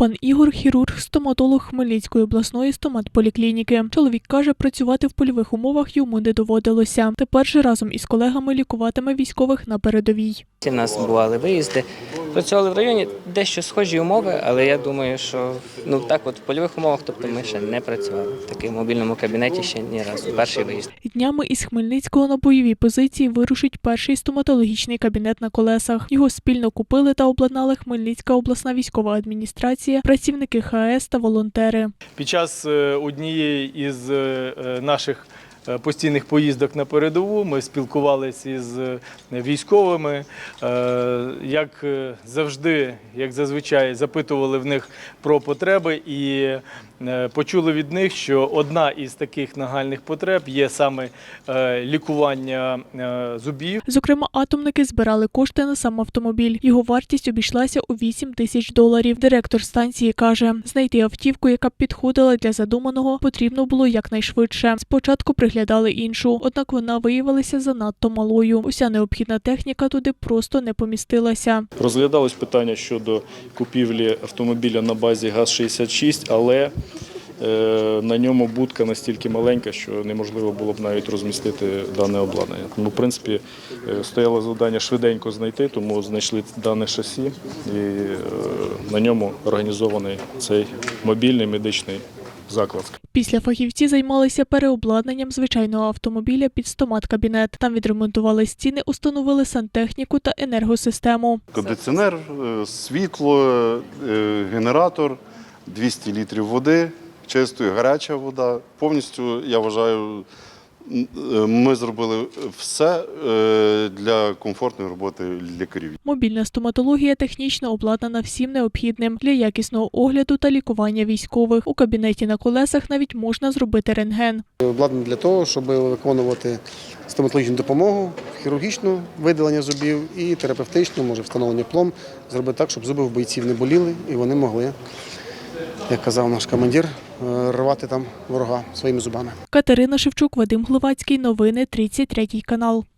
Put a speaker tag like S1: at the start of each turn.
S1: Пан Ігор хірург, стоматолог Хмельницької обласної стоматполіклініки. Чоловік каже, працювати в польових умовах йому не доводилося. Тепер же разом із колегами лікуватиме військових на передовій.
S2: У нас бували виїзди. Працювали в районі дещо схожі умови, але я думаю, що ну так, от в польових умовах, тобто ми ще не працювали в такому мобільному кабінеті ще ні разу. Перший виїзд.
S1: Днями із Хмельницького на бойові позиції вирушить перший стоматологічний кабінет на колесах. Його спільно купили та обладнали Хмельницька обласна військова адміністрація, працівники ХАЕС та волонтери.
S3: Під час е, однієї із е, е, наших постійних поїздок на передову ми спілкувалися із е, військовими. Е, Як е, завжди, як зазвичай, запитували в них про потреби і е, почули від них, що одна із таких нагальних потреб є саме е, лікування е, зубів.
S1: Зокрема, атомники збирали кошти на сам автомобіль. Його вартість обійшлася у 8 тисяч доларів. Директор станції каже, знайти автівку, яка б підходила для задуманого, потрібно було якнайшвидше. Спочатку приглядали іншу, однак вона виявилася занадто малою. Уся необхідна техніка туди просто не помістилася.
S4: Розглядалось питання щодо купівлі автомобіля на базі ГАЗ-66, але е, на ньому будка настільки маленька, що неможливо було б навіть розмістити дане обладнання. Тому, в принципі, е, стояло завдання швиденько знайти, тому знайшли дане шасі і е, на ньому організований цей мобільний медичний заклад.
S1: Після фахівці займалися переобладнанням звичайного автомобіля під стомат-кабінет. Там відремонтували стіни, установили сантехніку та енергосистему.
S5: Кондиціонер, е, світло, е, генератор, 200 літрів води, чистої, гаряча вода. Повністю, я вважаю, ми зробили все е, для комфортної роботи лікарів.
S1: Мобільна стоматологія технічно обладнана всім необхідним для якісного огляду та лікування військових. У кабінеті на колесах навіть можна зробити рентген.
S6: обладнаний для того, щоб виконувати стоматологічну допомогу, хірургічну видалення зубів і терапевтичну, може встановлення плом, зробити так, щоб зуби в бойців не боліли і вони могли, як казав наш командир, е, рвати там ворога своїми зубами.
S1: Катерина Шевчук, Вадим Гловацький. Новини 33 канал.